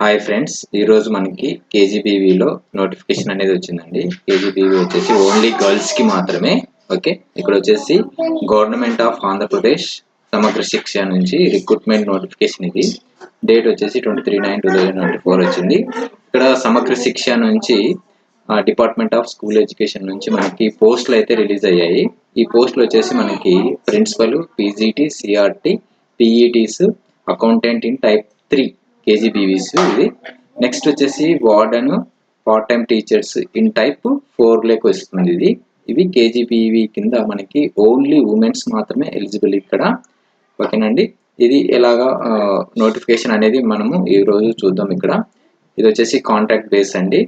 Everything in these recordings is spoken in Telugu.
హాయ్ ఫ్రెండ్స్ ఈరోజు మనకి కేజీబీవీలో నోటిఫికేషన్ అనేది వచ్చిందండి. కేజీబీవీ వచ్చేసి ఓన్లీ గర్ల్స్కి మాత్రమే ఓకే? ఇక్కడ వచ్చేసి గవర్నమెంట్ ఆఫ్ ఆంధ్రప్రదేశ్ సమగ్ర శిక్ష నుంచి రిక్రూట్మెంట్ నోటిఫికేషన్ ఇది. డేట్ వచ్చేసి twenty three nine two thousand twenty four వచ్చింది. ఇక్కడ సమగ్ర శిక్ష నుంచి డిపార్ట్మెంట్ ఆఫ్ స్కూల్ ఎడ్యుకేషన్ నుంచి మనకి పోస్టులు అయితే రిలీజ్ అయ్యాయి. ఈ పోస్టులు వచ్చేసి మనకి principal PGT CRT PETs accountant in type three KGBVs ఇది నెక్స్ట్ వచ్చేసి warden part time teachers in type four lake వస్తుంది ఇది. ఇవి కేజీబీవీ కింద మనకి ఓన్లీ ఉమెన్స్ మాత్రమే ఎలిజిబుల్ ఇక్కడ. ఓకేనండి ఇది ఎలాగా నోటిఫికేషన్ అనేది మనము ఈ రోజు చూద్దాం ఇక్కడ. ఇది వచ్చేసి కాంటాక్ట్ బేస్ అండి.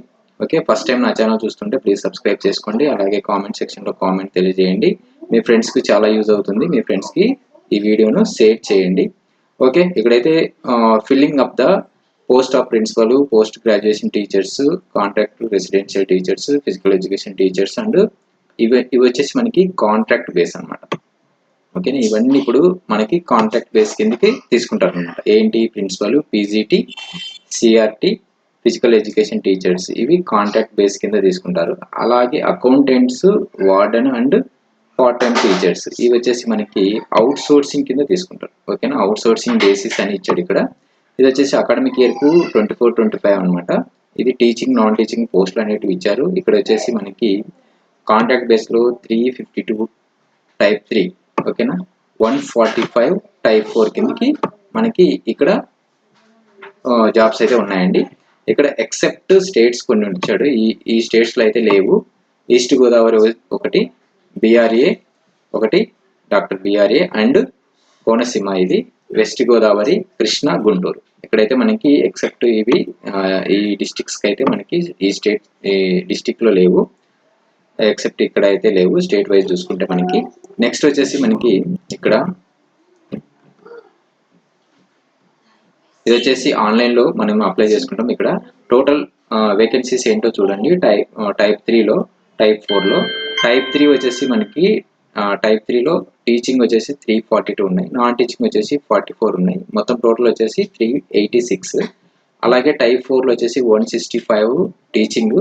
ఓకే ఫస్ట్ టైం నా ఛానల్ చూస్తుంటే ప్లీజ్ సబ్స్క్రైబ్ చేసుకోండి. అలాగే కామెంట్ సెక్షన్లో కామెంట్ తెలియజేయండి. మీ ఫ్రెండ్స్కి చాలా యూజ్ అవుతుంది. మీ ఫ్రెండ్స్కి ఈ వీడియోను షేర్ చేయండి. ఓకే ఇక్కడైతే filling up the post of principal post graduation teachers contract residential teachers physical education teachers and ఇవి ఇవి వచ్చేసి మనకి కాంట్రాక్ట్ బేస్ అనమాట ఓకేనా ఇవన్నీ ఇప్పుడు మనకి కాంట్రాక్ట్ బేస్ కిందకి తీసుకుంటారు అనమాట ఏంటి principal PGT CRT physical education teachers ఇవి కాంట్రాక్ట్ బేస్ కింద తీసుకుంటారు. అలాగే accountants warden and part time teachers ఇవి వచ్చేసి మనకి అవుట్ సోర్సింగ్ కింద తీసుకుంటారు. ఓకేనా? అవుట్ సోర్సింగ్ బేసిస్ అని ఇచ్చాడు ఇక్కడ. ఇది వచ్చేసి అకాడమిక్ ఇయర్కు ట్వంటీ ఫోర్ ట్వంటీ ఫైవ్ అనమాట ఇది టీచింగ్ నాన్ టీచింగ్ పోస్టులు అనేటివి ఇచ్చారు. ఇక్కడ వచ్చేసి మనకి కాంట్రాక్ట్ బేస్లో three fifty two type three ఓకేనా? One forty five type four కిందకి మనకి ఇక్కడ జాబ్స్ అయితే ఉన్నాయండి. ఇక్కడ ఎక్సెప్ట్ స్టేట్స్ కొన్ని ఇచ్చాడు. ఈ ఈ స్టేట్స్లో అయితే లేవు. ఈస్ట్ గోదావరి ఒకటి బీఆర్ఏ ఒకటి డాక్టర్ బీఆర్ఏ అండ్ కోనసీమ ఇది వెస్ట్ గోదావరి కృష్ణ గుంటూరు. ఇక్కడైతే మనకి ఎక్సెప్ట్ ఇవి ఈ డిస్టిక్స్కి అయితే మనకి ఈ స్టేట్ ఈ డిస్టిక్లో లేవు. ఎక్సెప్ట్ ఇక్కడ అయితే లేవు స్టేట్ వైజ్ చూసుకుంటే మనకి. నెక్స్ట్ వచ్చేసి మనకి ఇక్కడ ఇది వచ్చేసి ఆన్లైన్లో మనం అప్లై చేసుకుంటాం. ఇక్కడ టోటల్ వేకెన్సీస్ ఏంటో చూడండి. టైప్ టైప్ త్రీలో టైప్ ఫోర్లో టైప్ త్రీ వచ్చేసి మనకి టైప్ త్రీలో టీచింగ్ వచ్చేసి త్రీ ఫార్టీ టూ ఉన్నాయి. నాన్ టీచింగ్ వచ్చేసి ఫార్టీ ఫోర్ ఉన్నాయి. మొత్తం టోటల్ వచ్చేసి త్రీ ఎయిటీ సిక్స్. అలాగే టైప్ ఫోర్లో వచ్చేసి వన్ సిక్స్టీ ఫైవ్ టీచింగ్.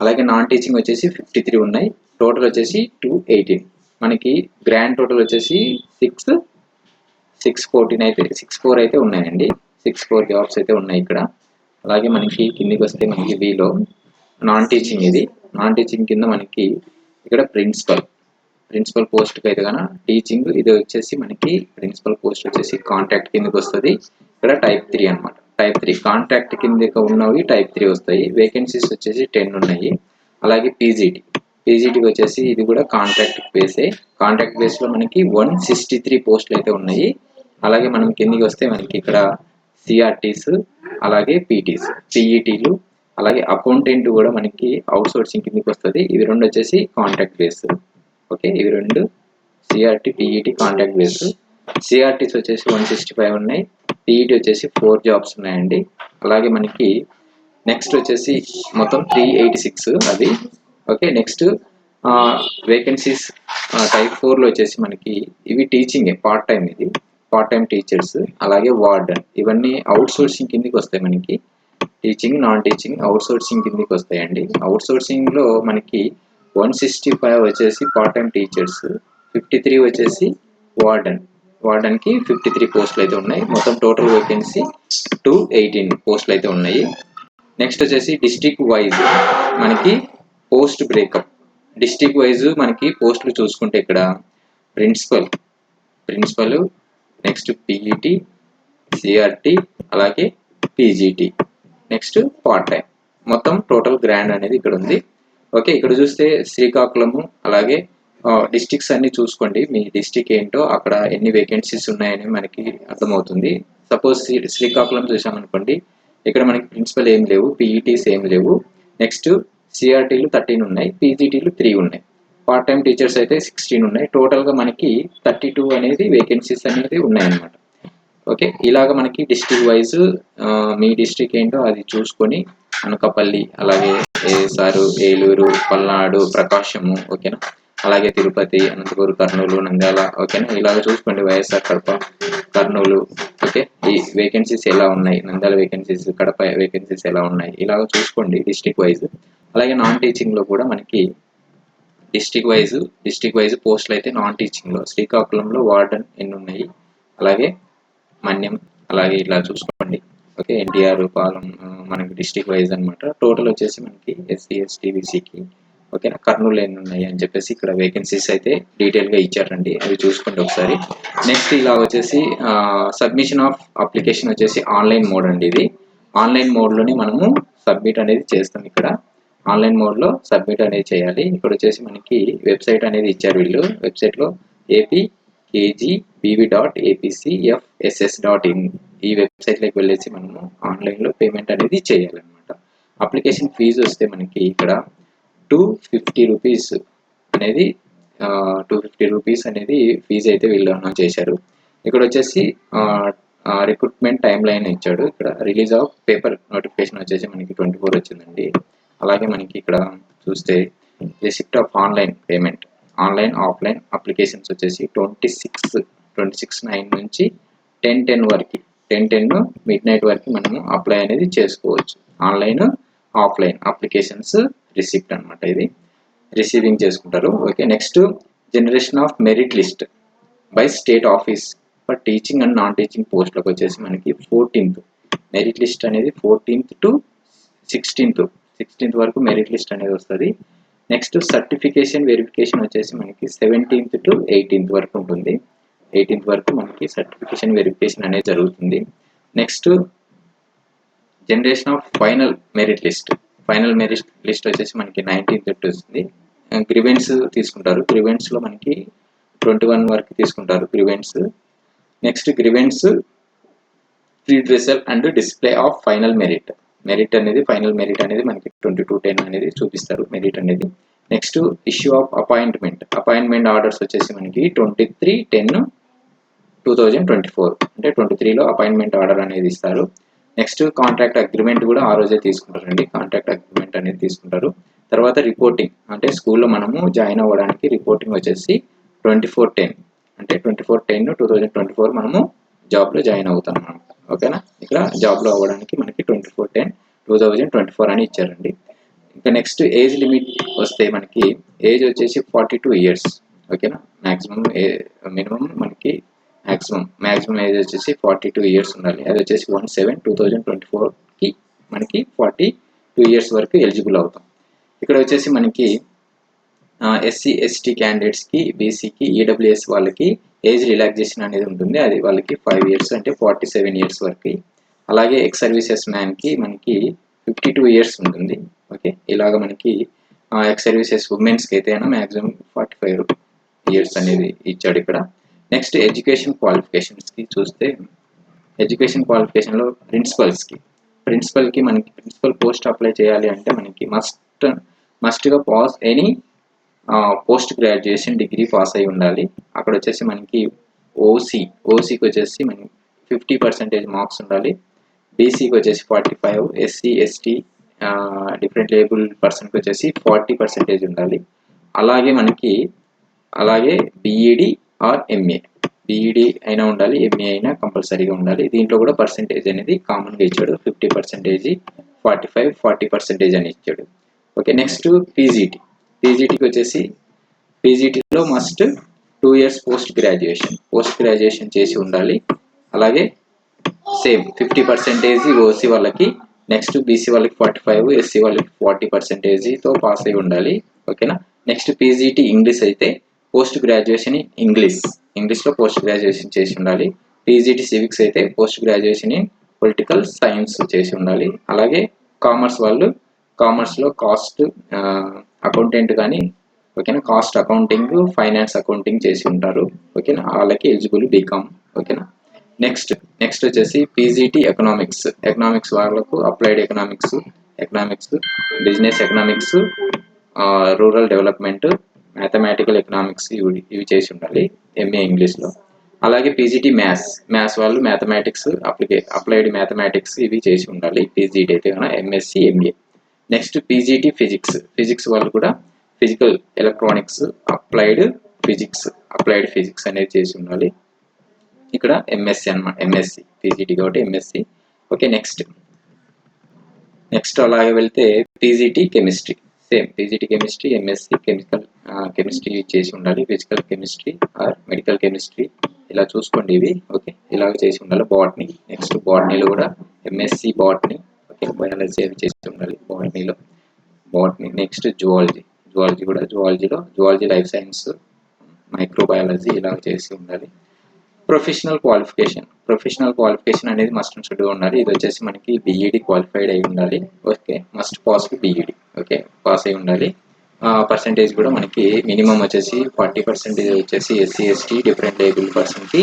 అలాగే నాన్ టీచింగ్ వచ్చేసి ఫిఫ్టీ త్రీ ఉన్నాయి. టోటల్ వచ్చేసి టూ ఎయిటీన్ మనకి గ్రాండ్ టోటల్ వచ్చేసి సిక్స్ సిక్స్ ఫోర్టీన్ అయితే సిక్స్ ఫోర్ అయితే ఉన్నాయండి. సిక్స్ ఫోర్ జాబ్స్ అయితే ఉన్నాయి ఇక్కడ. అలాగే మనకి కిందికి వస్తే మనకి వీలో. నాన్ టీచింగ్ ఇది. నాన్ టీచింగ్ కింద మనకి ఇక్కడ ప్రిన్సిపల్ ప్రిన్సిపల్ పోస్ట్కి అయితే కనుక టీచింగ్ ఇది వచ్చేసి మనకి ప్రిన్సిపల్ పోస్ట్ వచ్చేసి కాంటాక్ట్ కిందకి వస్తుంది. ఇక్కడ టైప్ త్రీ అనమాట టైప్ త్రీ కాంటాక్ట్ కింద ఉన్నవి టైప్ త్రీ వస్తాయి. వేకెన్సీస్ వచ్చేసి టెన్ ఉన్నాయి. అలాగే పీజీటీ పీజీటీకి వచ్చేసి ఇది కూడా కాంట్రాక్ట్ బేసే కాంటాక్ట్ బేస్లో మనకి వన్ సిక్స్టీ త్రీ పోస్టులు అయితే ఉన్నాయి. అలాగే మనం కిందికి వస్తే మనకి ఇక్కడ సిఆర్టీస్ అలాగే పీటీస్ పీఈటీలు అలాగే అకౌంటెంట్ కూడా మనకి అవుట్ సోర్సింగ్ కిందకి వస్తుంది. ఇవి రెండు వచ్చేసి కాంటాక్ట్ బేస్ ఓకే ఇవి రెండు CRT TET contact base CRTs వచ్చేసి వన్ సిక్స్టీ ఫైవ్ ఉన్నాయి టీఈటీ వచ్చేసి ఫోర్ జాబ్స్ ఉన్నాయండి. అలాగే మనకి నెక్స్ట్ వచ్చేసి మొత్తం త్రీ ఎయిటీ సిక్స్ అది ఓకే నెక్స్ట్ వేకెన్సీస్ టైప్ ఫోర్లో వచ్చేసి మనకి ఇవి టీచింగే పార్ట్ టైం ఇది. పార్ట్ టైం టీచర్స్ అలాగే వార్డెన్ ఇవన్నీ అవుట్ సోర్సింగ్ కిందకి వస్తాయి మనకి. Teaching non teaching out sourcing కిందకి వస్తాయండి. అవుట్ సోర్సింగ్లో మనకి వన్ సిక్స్టీ ఫైవ్ వచ్చేసి part time teachers fifty three వచ్చేసి వార్డెన్ వార్డెన్కి ఫిఫ్టీ త్రీ పోస్టులు అయితే ఉన్నాయి. మొత్తం టోటల్ వేకెన్సీ టూ ఎయిటీన్ పోస్టులు అయితే ఉన్నాయి. నెక్స్ట్ వచ్చేసి డిస్టిక్ వైజ్ మనకి పోస్ట్ బ్రేకప్ డిస్టిక్ వైజ్ మనకి పోస్టులు చూసుకుంటే ఇక్కడ principal principal next PET CRT అలాగే పీజీటీ నెక్స్ట్ పార్ట్ టైం మొత్తం టోటల్ గ్రాండ్ అనేది ఇక్కడ ఉంది. ఓకే ఇక్కడ చూస్తే శ్రీకాకుళము అలాగే డిస్టిక్స్ అన్ని చూసుకోండి. మీ డిస్టిక్ ఏంటో అక్కడ ఎన్ని వేకెన్సీస్ ఉన్నాయని మనకి అర్థమవుతుంది. సపోజ్ శ్రీకాకుళం చూసామనుకోండి ఇక్కడ మనకి ప్రిన్సిపల్ ఏం లేవు పీఈటీస్ ఏం లేవు. నెక్స్ట్ సిఆర్టీలు థర్టీన్ ఉన్నాయి పీజీటీలు త్రీ ఉన్నాయి. పార్ట్ టైం టీచర్స్ అయితే సిక్స్టీన్ ఉన్నాయి. టోటల్గా మనకి థర్టీ టూ అనేది వేకెన్సీస్ అనేది ఉన్నాయన్నమాట. ఓకే ఇలాగ మనకి డిస్టిక్ వైజ్ మీ డిస్టిక్ ఏంటో అది చూసుకొని అనకాపల్లి అలాగే ఏసారు ఏలూరు పల్నాడు ప్రకాశము ఓకేనా? అలాగే తిరుపతి అనంతపురం కర్నూలు నంద్యాల ఓకేనా? ఇలాగ చూసుకోండి వైఎస్ఆర్ కడప కర్నూలు ఓకే? ఈ వేకెన్సీస్ ఎలా ఉన్నాయి? నంద్యాల వేకెన్సీస్ కడప వేకెన్సీస్ ఎలా ఉన్నాయి? ఇలాగ చూసుకోండి డిస్టిక్ వైజ్ అలాగే నాన్ టీచింగ్లో కూడా మనకి డిస్టిక్ వైజ్ డిస్ట్రిక్ట్ వైజ్ పోస్టులు అయితే నాన్ టీచింగ్లో శ్రీకాకుళంలో వార్డెన్ ఎన్ని ఉన్నాయి అలాగే మన్యం. అలాగే ఇలా చూసుకోండి. ఓకే ఎన్టీఆర్ పాలెం మనకి డిస్ట్రిక్ట్ వైజ్ అనమాట టోటల్ వచ్చేసి మనకి ఎస్సీ ఎస్టీ బీసీకి ఓకేనా? కర్నూలు ఎన్ని ఉన్నాయి అని చెప్పేసి ఇక్కడ వేకెన్సీస్ అయితే డీటెయిల్గా ఇచ్చారండి. అవి చూసుకోండి ఒకసారి. నెక్స్ట్ ఇలా వచ్చేసి సబ్మిషన్ ఆఫ్ అప్లికేషన్ వచ్చేసి ఆన్లైన్ మోడ్ అండి ఇది. ఆన్లైన్ మోడ్లోనే మనము సబ్మిట్ అనేది చేస్తాం ఇక్కడ. ఆన్లైన్ మోడ్లో సబ్మిట్ అనేది చేయాలి. ఇక్కడ వచ్చేసి మనకి వెబ్సైట్ అనేది ఇచ్చారు వీళ్ళు. వెబ్సైట్లో AP KG BV dot APCFSS dot in ఈ వెబ్సైట్లోకి వెళ్ళేసి మనము ఆన్లైన్లో పేమెంట్ అనేది చేయాలన్నమాట. అప్లికేషన్ ఫీజు వస్తే మనకి ఇక్కడ టూ ఫిఫ్టీ రూపీస్ అనేది టూ ఫిఫ్టీ రూపీస్ అనేది ఫీజు అయితే వీళ్ళు అనౌన్స్ చేశారు. ఇక్కడ వచ్చేసి రిక్రూట్మెంట్ టైం లైన్ ఇచ్చాడు. ఇక్కడ రిలీజ్ ఆఫ్ పేపర్ నోటిఫికేషన్ వచ్చేసి మనకి ట్వంటీ ఫోర్ వచ్చిందండి. అలాగే మనకి ఇక్కడ చూస్తే receipt of online payment online offline applications వచ్చేసి twenty six twenty six nine నుంచి టెన్ టెన్ వరకు. టెన్ టెన్ మిడ్ నైట్ వరకు మనము అప్లై అనేది చేసుకోవచ్చు. ఆన్లైన్ ఆఫ్లైన్ అప్లికేషన్స్ రిసిప్ట్ అనమాట ఇది. రిసీవింగ్ చేసుకుంటారు. Okay next generation of merit list by state office for teaching and non teaching పోస్ట్లకు వచ్చేసి మనకి ఫోర్టీన్త్. మెరిట్ లిస్ట్ అనేది ఫోర్టీన్త్ టు సిక్స్టీన్త్. సిక్స్టీన్త్ వరకు మెరిట్ లిస్ట్ అనేది వస్తుంది. నెక్స్ట్ సర్టిఫికేషన్ వెరిఫికేషన్ వచ్చేసి మనకి సెవెంటీన్త్ టు ఎయిటీన్త్ వరకు ఉంటుంది. ఎయిటీన్త్ వరకు మనకి సర్టిఫికేషన్ వెరిఫికేషన్ అనేది జరుగుతుంది. Next generation of final merit list final merit list వచ్చేసి మనకి నైన్టీన్త్ వస్తుంది. గ్రివెన్స్ తీసుకుంటారు. ప్రివెంట్స్లో మనకి ట్వంటీ వన్ వరకు తీసుకుంటారు grievance next grievance result and display of final merit merit అనేది ఫైనల్ మెరిట్ అనేది మనకి ట్వంటీ టూ టెన్ అనేది చూపిస్తారు మెరిట్ అనేది. Next issue of appointment appointment orders వచ్చేసి మనకి twenty three ten two thousand twenty four అంటే ట్వంటీ త్రీలో అపాయింట్మెంట్ ఆర్డర్ అనేది ఇస్తారు. నెక్స్ట్ కాంట్రాక్ట్ అగ్రిమెంట్ కూడా ఆ రోజే తీసుకుంటారండి. కాంట్రాక్ట్ అగ్రిమెంట్ అనేది తీసుకుంటారు. తర్వాత రిపోర్టింగ్ అంటే స్కూల్లో మనము జాయిన్ అవ్వడానికి రిపోర్టింగ్ వచ్చేసి ట్వంటీ ఫోర్ టెన్ అంటే twenty four ten two thousand twenty four మనము జాబ్లో జాయిన్ అవుతాం అనమాట ఓకేనా ఇక్కడ జాబ్లో అవ్వడానికి మనకి twenty four ten two thousand twenty four అని ఇచ్చారండి. ఇంకా నెక్స్ట్ ఏజ్ లిమిట్ వస్తే మనకి ఏజ్ వచ్చేసి ఫార్టీ టూ ఇయర్స్ ఓకేనా మ్యాక్సిమం మినిమం మనకి మ్యాక్సిమం మ్యాక్సిమం ఏజ్ వచ్చేసి ఫార్టీ టూ ఇయర్స్ ఉండాలి. అది వచ్చేసి one seven two thousand twenty ఫోర్కి మనకి ఫార్టీ టూ ఇయర్స్ వరకు ఎలిజిబుల్ అవుతాం. ఇక్కడ వచ్చేసి మనకి ఎస్సీ ఎస్టీ క్యాండిడేట్స్కి బీసీకి ఈడబ్ల్యూఎస్ వాళ్ళకి ఏజ్ రిలాక్సేషన్ అనేది ఉంటుంది. అది వాళ్ళకి ఫైవ్ ఇయర్స్ అంటే ఫార్టీ సెవెన్ ఇయర్స్ వరకు. అలాగే ఎక్స్ సర్వీసెస్ మ్యాన్కి మనకి ఫిఫ్టీ టూ ఇయర్స్ ఉంటుంది. ఓకే ఇలాగ మనకి ఎక్స్ సర్వీసెస్ ఉమెన్స్కి అయితే మ్యాక్సిమం ఫార్టీ ఫైవ్ ఇయర్స్ అనేది ఇచ్చాడు ఇక్కడ. నెక్స్ట్ ఎడ్యుకేషన్ క్వాలిఫికేషన్స్కి చూస్తే ఎడ్యుకేషన్ క్వాలిఫికేషన్లో ప్రిన్సిపల్స్కి ప్రిన్సిపల్కి మనకి ప్రిన్సిపల్ పోస్ట్ అప్లై చేయాలి అంటే మనకి must మస్ట్గా pass any post graduation degree pass అయి ఉండాలి. అక్కడ వచ్చేసి మనకి ఓసీ ఓసీకి వచ్చేసి మనకి ఫిఫ్టీ పర్సెంటేజ్ మార్క్స్ ఉండాలి. బీసీకి వచ్చేసి forty five SC ST different label పర్సన్కి వచ్చేసి ఫార్టీ పర్సెంటేజ్ ఉండాలి. అలాగే మనకి అలాగే బీఈడి ఆర్ ఎంఏ బీఈడి అయినా ఉండాలి ఎంఏ అయినా కంపల్సరీగా ఉండాలి. దీంట్లో కూడా పర్సెంటేజ్ అనేది కామన్గా ఇచ్చాడు. Fifty percentage forty five forty percentage అని ఇచ్చాడు. ఓకే నెక్స్ట్ పీజీటీ పీజీటీకి వచ్చేసి పీజీటీలో must two years post graduation post graduation చేసి ఉండాలి. అలాగే సేమ్ ఫిఫ్టీ పర్సెంటేజ్ ఓసీ వాళ్ళకి నెక్స్ట్ బీసీ వాళ్ళకి ఫార్టీ ఫైవ్ ఎస్సీ వాళ్ళకి ఫార్టీ పర్సెంటేజ్తో పాస్ అయి ఉండాలి. ఓకేనా నెక్స్ట్ పీజీటీ ఇంగ్లీష్ అయితే పోస్ట్ గ్రాడ్యుయేషన్ ఇన్ ఇంగ్లీష్. ఇంగ్లీష్లో పోస్ట్ గ్రాడ్యుయేషన్ చేసి ఉండాలి. పీజీటీ సివిక్స్ అయితే post graduation in political science చేసి ఉండాలి. అలాగే కామర్స్ వాళ్ళు కామర్స్లో కాస్ట్ అకౌంటెంట్ కానీ ఓకేనా కాస్ట్ అకౌంటింగ్ ఫైనాన్స్ అకౌంటింగ్ చేసి ఉంటారు. ఓకేనా వాళ్ళకి ఎలిజిబుల్ బీకామ్. ఓకేనా నెక్స్ట్ నెక్స్ట్ వచ్చేసి పీజీటీ ఎకనామిక్స్. ఎకనామిక్స్ వాళ్ళకు applied economics economics business economics rural development mathematical economics ఇవి ఇవి చేసి ఉండాలి ఎంఏ ఇంగ్లీష్లో అలాగే పీజీటీ మ్యాథ్స్ మ్యాథ్స్ వాళ్ళు మ్యాథమెటిక్స్ అప్లికే అప్లైడ్ మ్యాథమెటిక్స్ ఇవి చేసి ఉండాలి పీజీటీ అయితే కన్నా MSc MA next PGT physics physics వాళ్ళు కూడా physical electronics applied physics applied physics అనేది చేసి ఉండాలి. ఇక్కడ ఎంఎస్సి అనమాట ఎంఎస్సి పీజీటీ కాబట్టి ఎంఎస్సి ఓకే నెక్స్ట్ నెక్స్ట్ అలాగే వెళ్తే PGT chemistry same PGT chemistry MSc chemical chemistry చేసి ఉండాలి physical chemistry or medical chemistry ఇలా చూసుకోండి ఇవి ఓకే? ఇలాగ చేసి ఉండాలి బాటనీ నెక్స్ట్ బాటనీలో కూడా ఎంఎస్సి బాటనీ ఓకే? బయాలజీ అవి చేసి ఉండాలి? బాటనీలో బాటనీ నెక్స్ట్ జువాలజీ జువాలజీ కూడా జువాలజీలో జువాలజీ లైఫ్ సైన్స్ మైక్రోబయాలజీ ఇలా చేసి ఉండాలి. ప్రొఫెషనల్ క్వాలిఫికేషన్ ప్రొఫెషనల్ క్వాలిఫికేషన్ అనేది మస్ట్ అండ్ షుడ్ ఉండాలి. ఇది వచ్చేసి మనకి బీఈడి క్వాలిఫైడ్ అయి ఉండాలి. Okay? Must pass BEd okay? Pass అయి ఉండాలి. పర్సంటేజ్ కూడా మనకి మినిమం వచ్చేసి ఫార్టీ పర్సెంటేజ్ వచ్చేసి ఎస్సీ ఎస్టీ డిఫరెంట్ ఏబుల్ పర్సన్కి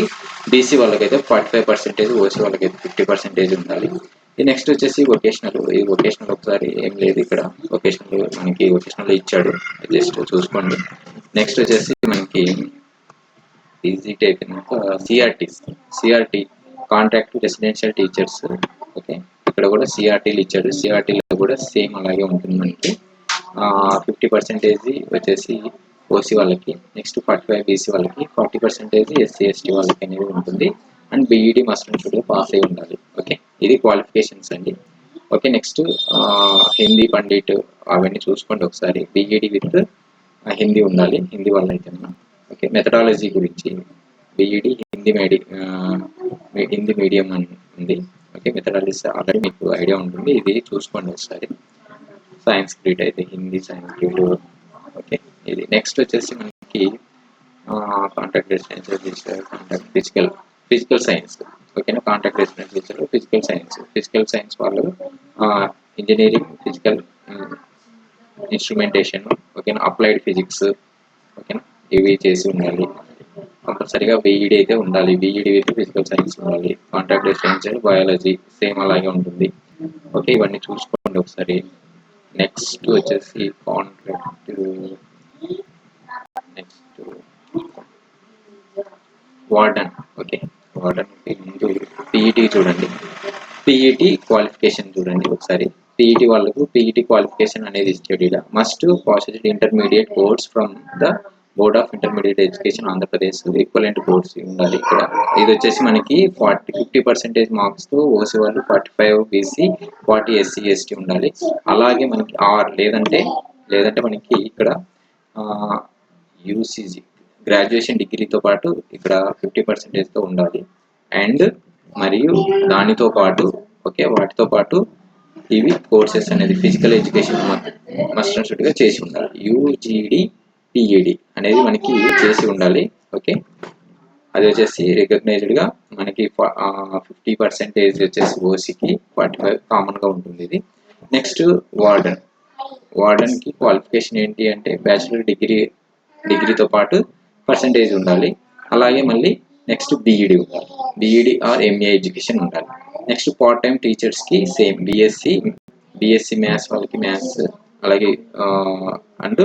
బీసీ వాళ్ళకైతే ఫార్టీ ఫైవ్ పర్సెంటేజ్ ఓసీ వాళ్ళకైతే ఫిఫ్టీ పర్సెంటేజ్ ఉండాలి. ఈ నెక్స్ట్ వచ్చేసి వొకేషనల్ ఈ వొకేషనల్ ఒకసారి ఏం లేదు ఇక్కడ. వొకేషనల్ మనకి వొకేషనల్ ఇచ్చాడు. జస్ట్ చూసుకోండి. నెక్స్ట్ వచ్చేసి మనకి easy type CRT CRT contract residential teachers okay ఇక్కడ కూడా సిఆర్టీలు ఇచ్చాడు. సిఆర్టీలో కూడా సేమ్ అలాగే ఉంటుంది మనకి. ఫిఫ్టీ పర్సెంటేజ్ వచ్చేసి ఓసీ వాళ్ళకి నెక్స్ట్ ఫార్టీ ఫైవ్ బీసీ వాళ్ళకి ఫార్టీ పర్సెంటేజ్ ఎస్సీ ఎస్టీ వాళ్ళకి అనేది ఉంటుంది. అండ్ బీఈడీ మస్ట్ కూడా పాస్ అయి ఉండాలి. ఓకే ఇది క్వాలిఫికేషన్స్ అండి. ఓకే నెక్స్ట్ హిందీ పండిట్ అవన్నీ చూసుకోండి ఒకసారి. బీఈడి విత్ హిందీ ఉండాలి. హిందీ వాళ్ళు అయితే ఓకే మెథడాలజీ గురించి బీఈడి హిందీ మీడి హిందీ మీడియం అని ఉంది. ఓకే మెథడాలజీ ఆల్రెడీ మీకు ఐడియా ఉంటుంది. ఇది చూసుకోండి ఒకసారి. సైన్స్ గ్రీడ్ అయితే హిందీ సైన్స్ గ్రీడ్ ఓకే ఇది నెక్స్ట్ వచ్చేసి మనకి contact distance contact physical physical science ఓకేనా contact distance teacher physical science physical science వాళ్ళు ఇంజనీరింగ్ ఫిజికల్ ఇన్స్ట్రుమెంటేషన్ ఓకేనా అప్లైడ్ ఫిజిక్స్ ఓకేనా ఇవి చేసి ఉండాలి. కంపల్సరీగా బీఈడి అయితే ఉండాలి. బీఈడి విత్ ఫిజికల్ సైన్స్ ఉండాలి. కాంటాక్ట్ డిస్టెన్స్ బయాలజీ సేమ్ అలాగే ఉంటుంది. ఓకే ఇవన్నీ చూసుకోండి ఒకసారి. నెక్స్ట్ వచ్చేసి contract next warden okay warden ముందు పీఈటీ చూడండి. పీఈటీ క్వాలిఫికేషన్ చూడండి ఒకసారి. పీఈటీ వాళ్ళకు పీఈటీ క్వాలిఫికేషన్ అనేది ఇచ్చాడు ఇలా must positive intermediate course from the board of intermediate education Andhra Pradesh equivalent boards ఉండాలి ఇక్కడ. ఇది వచ్చేసి మనకి ఫార్టీ ఫిఫ్టీ పర్సెంటేజ్ మార్క్స్తో ఓసీ వాళ్ళు forty five BC forty SC ST ఉండాలి. అలాగే మనకి ఆర్ లేదంటే లేదంటే మనకి ఇక్కడ యూసీజీ గ్రాడ్యుయేషన్ డిగ్రీతో పాటు ఇక్కడ ఫిఫ్టీ పర్సెంటేజ్తో ఉండాలి. అండ్ మరియు దానితో పాటు ఓకే వాటితో పాటు ఇవి కోర్సెస్ అనేది ఫిజికల్ ఎడ్యుకేషన్ మస్ట్ అండ్ చేసి ఉండాలి. యూజీడి పిఈడి అనేది మనకి చేసి ఉండాలి ఓకే? అది వచ్చేసి రికగ్నైజ్డ్గా మనకి ఫిఫ్టీ పర్సెంటేజ్ వచ్చేసి ఓసీకి ఫార్టీ ఫైవ్ కామన్గా ఉంటుంది ఇది. నెక్స్ట్ వార్డెన్ వార్డెన్కి క్వాలిఫికేషన్ ఏంటి అంటే బ్యాచిలర్ డిగ్రీ డిగ్రీతో పాటు పర్సంటేజ్ ఉండాలి. అలాగే మళ్ళీ నెక్స్ట్ బీఈడి ఉండాలి. బీఈడి ఆర్ ఎంఏ ఎడ్యుకేషన్ ఉండాలి. నెక్స్ట్ పార్ట్ టైం టీచర్స్కి సేమ్ బీఎస్సీ బీఎస్సీ మ్యాథ్స్ వాళ్ళకి మ్యాథ్స్ అలాగే అండ్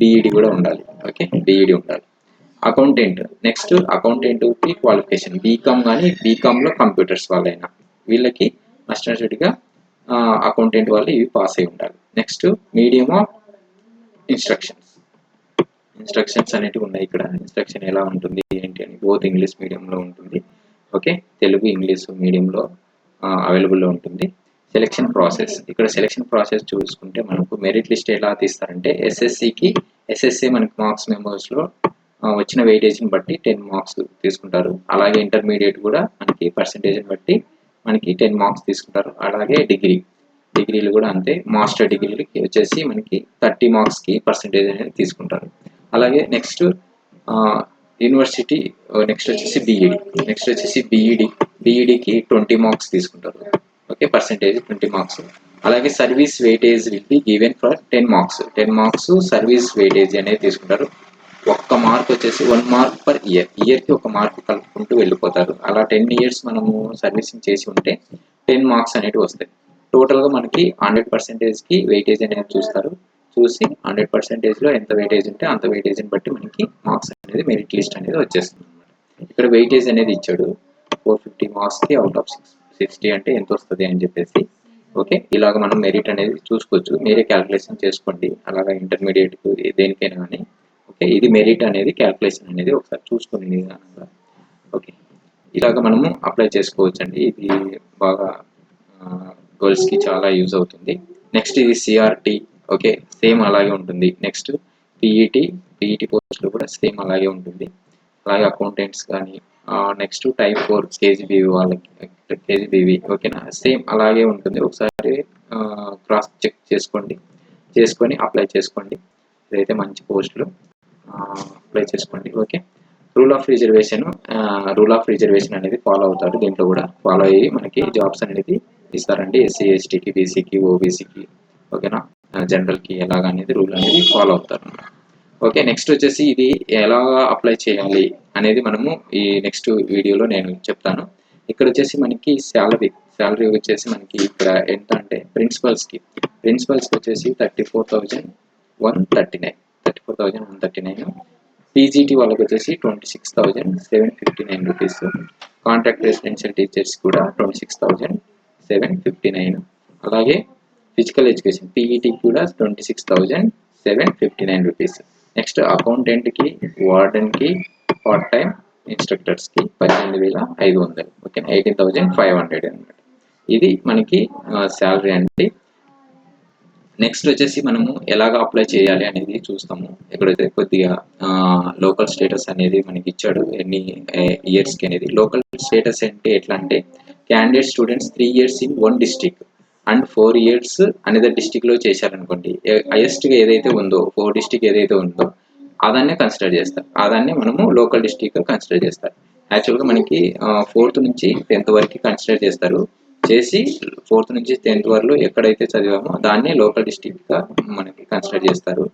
బీఈడి కూడా ఉండాలి. ఓకే బీఈడి ఉండాలి. అకౌంటెంట్ నెక్స్ట్ అకౌంటెంట్కి క్వాలిఫికేషన్ బీకామ్ కానీ బీకామ్లో కంప్యూటర్స్ వాళ్ళైనా. వీళ్ళకి మస్టర్స్గా అకౌంటెంట్ వాళ్ళు ఇవి పాస్ అయి ఉండాలి. Next medium of instructions instructions అనేటివి ఉన్నాయి ఇక్కడ. ఇన్స్ట్రక్షన్ ఎలా ఉంటుంది ఏంటి అని. బోత్ ఇంగ్లీష్ మీడియంలో ఉంటుంది. ఓకే తెలుగు ఇంగ్లీష్ మీడియంలో అవైలబుల్లో ఉంటుంది. సెలెక్షన్ ప్రాసెస్ ఇక్కడ సెలెక్షన్ ప్రాసెస్ చూసుకుంటే మనకు మెరిట్ లిస్ట్ ఎలా తీస్తారంటే ఎస్ఎస్సికి ఎస్ఎస్సి మనకి మార్క్స్ మెంబర్స్లో వచ్చిన వెయిటేజ్ని బట్టి టెన్ మార్క్స్ తీసుకుంటారు. అలాగే ఇంటర్మీడియట్ కూడా మనకి పర్సంటేజ్ని బట్టి మనకి టెన్ మార్క్స్ తీసుకుంటారు. అలాగే డిగ్రీ డిగ్రీలు కూడా అంతే. మాస్టర్ డిగ్రీలకి వచ్చేసి మనకి థర్టీ మార్క్స్కి పర్సంటేజ్ అనేది తీసుకుంటారు. అలాగే నెక్స్ట్ యూనివర్సిటీ నెక్స్ట్ వచ్చేసి బీఈడి నెక్స్ట్ వచ్చేసి బీఈడి బీఈడికి ట్వంటీ మార్క్స్ తీసుకుంటారు. Okay percentage twenty marks. అలాగే service weightage will be given for ten marks ten marks service weightage అనేది తీసుకుంటారు. ఒక్క మార్క్ వచ్చేసి వన్ మార్క్ పర్ ఇయర్ ఇయర్కి ఒక మార్క్ కలుపుకుంటూ వెళ్ళిపోతారు. అలా టెన్ ఇయర్స్ మనము సర్వీసింగ్ చేసి ఉంటే టెన్ మార్క్స్ అనేవి వస్తాయి. టోటల్గా మనకి హండ్రెడ్ పర్సెంటేజ్కి వెయిటేజ్ అనేది చూస్తారు. చూసి హండ్రెడ్ పర్సెంటేజ్లో ఎంత వెయిటేజ్ ఉంటే అంత వెయిటేజ్ని బట్టి మనకి మార్క్స్ అనేది మెరిట్ లిస్ట్ అనేది వచ్చేస్తుంది. ఇక్కడ వెయిటేజ్ అనేది ఇచ్చాడు. ఫోర్ ఫిఫ్టీ మార్క్స్కి అవుట్ ఆఫ్ సిక్స్ సిక్స్టీ అంటే ఎంత వస్తుంది అని చెప్పేసి. ఓకే? ఇలాగ మనం మెరిట్ అనేది చూసుకోవచ్చు. మీరే క్యాల్కులేషన్ చేసుకోండి. అలాగా ఇంటర్మీడియట్ దేనికైనా కానీ. ఓకే? ఇది మెరిట్ అనేది క్యాల్కులేషన్ అనేది ఒకసారి చూసుకోండి ఓకే? ఇలాగ మనము అప్లై చేసుకోవచ్చు అండి ఇది బాగా గర్ల్స్కి చాలా యూజ్ అవుతుంది. నెక్స్ట్ ఇది సిఆర్టీ. ఓకే? సేమ్ అలాగే ఉంటుంది. నెక్స్ట్ పిఈటి పిఈటి పోస్టులు కూడా సేమ్ అలాగే ఉంటుంది. అలాగే అకౌంటెంట్స్ కానీ నెక్స్ట్ టైప్ ఫోర్ కేజీబీవీ వాళ్ళకి కేజీబీవీ ఓకేనా సేమ్ అలాగే ఉంటుంది. ఒకసారి క్రాస్ చెక్ చేసుకోండి. చేసుకొని అప్లై చేసుకోండి. ఇదైతే మంచి పోస్టులు అప్లై చేసుకోండి okay rule of reservation rule of reservation అనేది ఫాలో అవుతారు. దీంట్లో కూడా ఫాలో అయ్యి మనకి జాబ్స్ అనేది ఇస్తారండి. ఎస్సీ ఎస్టీకి బీసీకి ఓబీసీకి ఓకేనా జనరల్కి ఎలాగ అనేది రూల్ అనేది ఫాలో అవుతారు. ఓకే నెక్స్ట్ వచ్చేసి ఇది ఎలా అప్లై చేయాలి? అనేది మనము ఈ నెక్స్ట్ వీడియోలో నేను చెప్తాను. ఇక్కడ వచ్చేసి మనకి శాలరీ శాలరీ వచ్చేసి మనకి ఇక్కడ ఎంత అంటే ప్రిన్సిపల్స్కి ప్రిన్సిపల్స్కి వచ్చేసి thirty four thousand one thirty nine thirty four thousand one thirty nine PGT వాళ్ళకి వచ్చేసి twenty six thousand seven fifty nine rupees contract residential teachers కూడా twenty six thousand seven fifty nine అలాగే ఫిజికల్ ఎడ్యుకేషన్ పీఈటీ కూడా twenty six thousand seven fifty nine rupees next అకౌంటెంట్కి వార్డెన్కి పార్ట్ టైం ఇన్స్ట్రక్టర్స్కి పద్దెనిమిది వేల ఐదు వందలు. Okay eighteen thousand five hundred అనమాట ఇది మనకి శాలరీ అండి. నెక్స్ట్ వచ్చేసి మనము ఎలాగ అప్లై చేయాలి అనేది చూస్తాము. ఎక్కడైతే కొద్దిగా లోకల్ స్టేటస్ అనేది మనకి ఇచ్చాడు ఎన్ని ఇయర్స్కి అనేది. లోకల్ స్టేటస్ అంటే ఎట్లా అంటే candidate students three years in one district and four years అనేది డిస్టిక్లో చేశారనుకోండి హైయెస్ట్గా ఏదైతే ఉందో ఫోర్ డిస్టిక్ ఏదైతే ఉందో ఆదాన్నే కన్సిడర్ చేస్తారు. అదాన్నే మనము లోకల్ డిస్టిక్ కన్సిడర్ చేస్తారు. యాక్చువల్గా మనకి ఫోర్త్ నుంచి టెన్త్ వరకు కన్సిడర్ చేస్తారు. చేసి ఫోర్త్ నుంచి టెన్త్ వరకు ఎక్కడైతే చదివామో దాన్ని లోకల్ డిస్టిక్గా మనకి కన్సిడర్ చేస్తారు.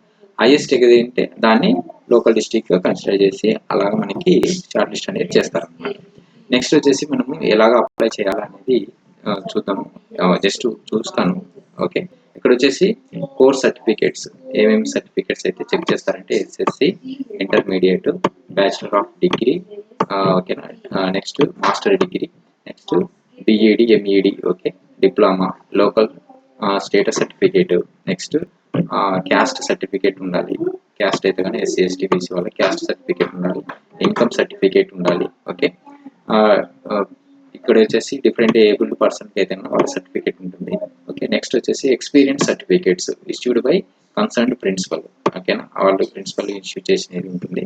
హైయెస్ట్ ఏదైతే దాన్ని లోకల్ డిస్టిక్గా కన్సిడర్ చేసి అలాగ మనకి షార్ట్ లిస్ట్ అనేది చేస్తారు నెక్స్ట్ వచ్చేసి మనము ఎలాగ అప్లై చేయాలనేది చూద్దాము. జస్ట్ చూస్తాను. ఓకే ఇక్కడ వచ్చేసి కోర్స్ సర్టిఫికేట్స్ ఏమేమి సర్టిఫికేట్స్ అయితే చెక్ చేస్తారంటే SSC intermediate bachelor of degree ఓకేనా? Next master degree next BEd MEd okay? Diploma local status certificate next caste certificate ఉండాలి. క్యాస్ట్ అయితే కానీ ఎస్సీ ఎస్టీ బీసీ వాళ్ళ క్యాస్ట్ సర్టిఫికేట్ ఉండాలి. ఇన్కమ్ సర్టిఫికేట్ ఉండాలి ఓకే? ఇక్కడ వచ్చేసి డిఫరెంట్ ఏబుల్డ్ పర్సన్కి అయితే వాళ్ళ సర్టిఫికేట్ ఉంటుంది. ఓకే నెక్స్ట్ వచ్చేసి experience certificates issued by concerned principal ఓకేనా వాళ్ళు ప్రిన్సిపల్ ఇష్యూ చేసినది ఉంటుంది.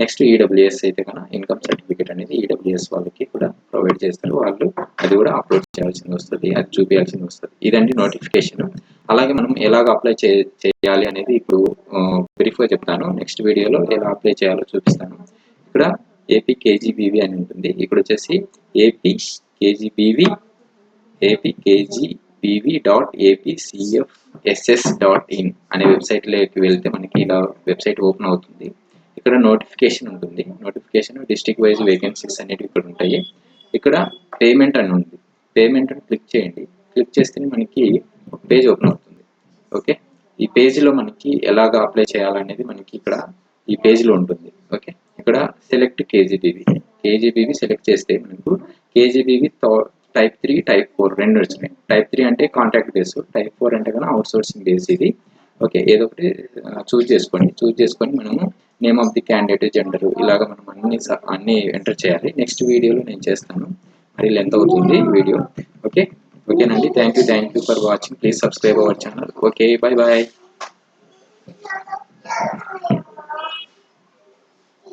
నెక్స్ట్ ఈడబ్ల్యూఎస్ అయితే కన్నా ఇన్కమ్ సర్టిఫికేట్ అనేది ఈడబ్ల్యూఎస్ వాళ్ళకి కూడా ప్రొవైడ్ చేస్తారు. వాళ్ళు అది కూడా అప్లోడ్ చేయాల్సింది వస్తుంది అది చూపించాల్సింది వస్తుంది. ఇదండి నోటిఫికేషన్ అలాగే మనం ఎలాగ అప్లై చేయాలి అనేది ఇప్పుడు బ్రీఫ్గా చెప్తాను. నెక్స్ట్ వీడియోలో ఎలా అప్లై చేయాలో చూపిస్తాను. ఇక్కడ ఏపీ కేజీబీవీ అని ఉంటుంది. ఇక్కడ వచ్చేసి AP KGBV AP KGBV dot AP CFSS dot in అనే వెబ్సైట్లోకి వెళ్తే మనకి ఇలా వెబ్సైట్ ఓపెన్ అవుతుంది. ఇక్కడ నోటిఫికేషన్ ఉంటుంది. నోటిఫికేషన్ డిస్టిక్ వైజ్ వేకెన్సీస్ అనేవి ఇక్కడ ఉంటాయి. ఇక్కడ పేమెంట్ అని ఉంది. పేమెంట్ అని క్లిక్ చేయండి. క్లిక్ చేస్తే మనకి ఒక పేజ్ ఓపెన్ అవుతుంది. ఓకే ఈ పేజ్లో మనకి ఎలాగ అప్లై చేయాలనేది మనకి ఇక్కడ ఈ పేజ్లో ఉంటుంది. Okay select KGBV KGBV select చేస్తే మనకు KGBV type three type four రెండు వచ్చినాయి. టైప్ త్రీ అంటే కాంటాక్ట్ బేస్ టైప్ ఫోర్ అంటే కానీ అవుట్ సోర్సింగ్ బేస్ ఇది. ఓకే ఏదో ఒకటి చూజ్ చేసుకోండి. చూజ్ చేసుకొని మనము name of the candidate gender ఇలాగ మనం అన్ని అన్ని ఎంటర్ చేయాలి. నెక్స్ట్ వీడియోలో నేను చేస్తాను. మరి లెంత్ అవుతుంది వీడియో ఓకే ఓకేనండి thank you thank you for watching please subscribe our channel okay bye bye